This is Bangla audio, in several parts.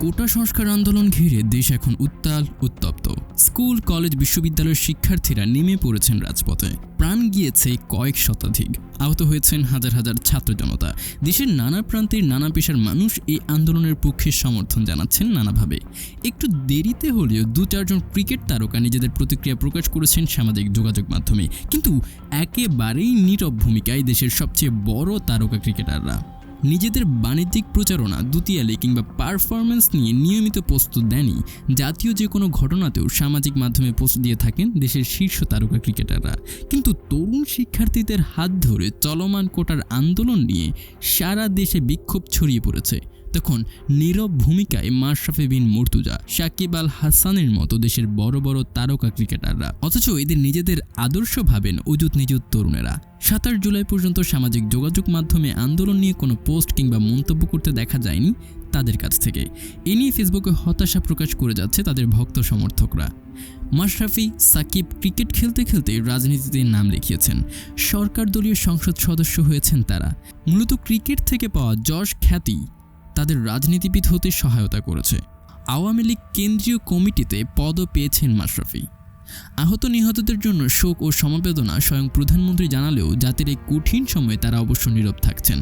কোটা সংস্কার আন্দোলন ঘিরে দেশ এখন উত্তাল, উত্তপ্ত। স্কুল, কলেজ, বিশ্ববিদ্যালয়ের শিক্ষার্থীরা নেমে পড়েছেন রাজপথে। প্রাণ গিয়েছে কয়েক শতাধিক। আহত হয়েছেন হাজার হাজার ছাত্র জনতা। দেশের নানা প্রান্তের নানা পেশার মানুষ এই আন্দোলনের পক্ষে সমর্থন জানাচ্ছেন নানাভাবে। একটু দেরিতে হলেও দু চারজন ক্রিকেট তারকা নিজেদের প্রতিক্রিয়া প্রকাশ করেছেন সামাজিক যোগাযোগ মাধ্যমে। কিন্তু একেবারেই নীরব ভূমিকায় দেশের সবচেয়ে বড় তারকা ক্রিকেটাররা। নিজেদের বাণিজ্যিক প্রচারণা, দুতিয়ালি কিংবা পারফরমেন্স নিয়ে নিয়মিত প্রস্তুত দেনই। জাতীয় যে কোনো ঘটনাতেও সামাজিক মাধ্যমে পোস্ট দিয়ে থাকেন দেশের শীর্ষ তারকা ক্রিকেটাররা। কিন্তু তরুণ শিক্ষার্থীদের হাত ধরে চলমান কোটার আন্দোলন নিয়ে সারা দেশে বিক্ষোভ ছড়িয়ে পড়েছে। তখন নীরব ভূমিকায় মাশরাফি বিন মুর্তুজা, সাকিব আল হাসানের মতো দেশের বড় বড় তারকা ক্রিকেটাররা। অথচ এদের নিজেদের আদর্শ ভাবেন অজুত নিযুত তরুণেরা। সাতাশ জুলাই পর্যন্ত সামাজিক যোগাযোগ মাধ্যমে আন্দোলন নিয়ে কোনো পোস্ট কিংবা মন্তব্য করতে দেখা যায়নি তাদের কাছ থেকে। এ নিয়ে ফেসবুকে হতাশা প্রকাশ করে যাচ্ছে তাদের ভক্ত সমর্থকরা। মাশরাফি, সাকিব ক্রিকেট খেলতে খেলতে রাজনীতিতে নাম লিখিয়েছেন। সরকার দলীয় সংসদ সদস্য হয়েছেন তারা। মূলত ক্রিকেট থেকে পাওয়া যশ খ্যাতি তাদের রাজনীতিবিদ হতে সহায়তা করেছে। আওয়ামী লীগ কেন্দ্রীয় কমিটিতে পদও পেয়েছেন মাশরাফি। আহত নিহতদের জন্য শোক ও সমবেদনা স্বয়ং প্রধানমন্ত্রী জানালেও জাতির এই কঠিন সময়ে তারা অবশ্য নীরব থাকছেন।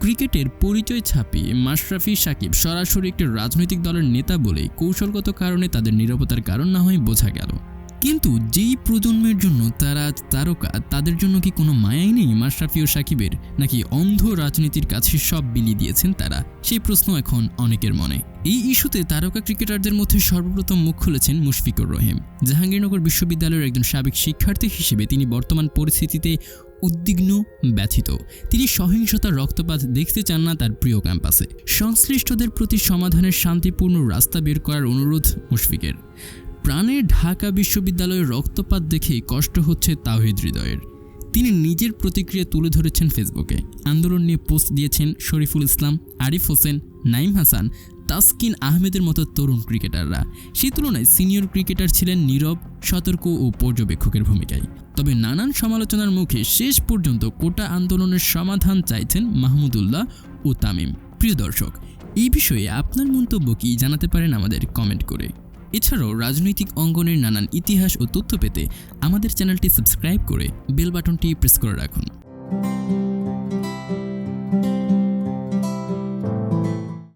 ক্রিকেটের পরিচয় ছাপিয়ে মাশরাফি সাকিব সরাসরি একটি রাজনৈতিক দলের নেতা বলে কৌশলগত কারণে তাদের নীরবতার কারণ না হয় বোঝা গেল। কিন্তু যেই প্রজন্মের জন্য তারা তারকা, তাদের জন্য কি কোনো মায়াই নেই মাশরাফি ও সাকিবের? নাকি অন্ধ রাজনীতির কাছে সব বিলিয়ে দিয়েছেন তারা? সেই প্রশ্ন এখন অনেকের মনে। এই ইস্যুতে তারকা ক্রিকেটারদের মধ্যে সর্বপ্রথম মুখ খুলেছেন মুশফিকুর রহিম। জাহাঙ্গীরনগর বিশ্ববিদ্যালয়ের একজন সাবেক শিক্ষার্থী হিসেবে তিনি বর্তমান পরিস্থিতিতে উদ্বিগ্ন, ব্যথিত। তিনি সহিংসতার রক্তপাত দেখতে চান না তার প্রিয় ক্যাম্পাসে। সংশ্লিষ্টদের প্রতি সমাধানের শান্তিপূর্ণ রাস্তা বের করার অনুরোধ মুশফিকের। প্রাণের ঢাকা বিশ্ববিদ্যালয়ের রক্তপাত দেখেই কষ্ট হচ্ছে তাওহিদ হৃদয়ের। তিনি নিজের প্রতিক্রিয়া তুলে ধরেছেন ফেসবুকে। আন্দোলন নিয়ে পোস্ট দিয়েছেন শরীফুল ইসলাম, আরিফ হোসেন, নাইম হাসান, তাসকিন আহমেদের মতো তরুণ ক্রিকেটাররা। সেই তুলনায় সিনিয়র ক্রিকেটার ছিলেন নীরব, সতর্ক ও পর্যবেক্ষকের ভূমিকায়। তবে নানান সমালোচনার মুখে শেষ পর্যন্ত কোটা আন্দোলনের সমাধান চাইছেন মাহমুদুল্লাহ ও তামিম। প্রিয় দর্শক, এই বিষয়ে আপনার মন্তব্য কি জানাতে পারেন আমাদের কমেন্ট করে। এছাড়াও রাজনৈতিক অঙ্গনের নানান ইতিহাস ও তথ্য পেতে আমাদের চ্যানেলটি সাবস্ক্রাইব করে বেল বাটনটি প্রেস করে রাখুন।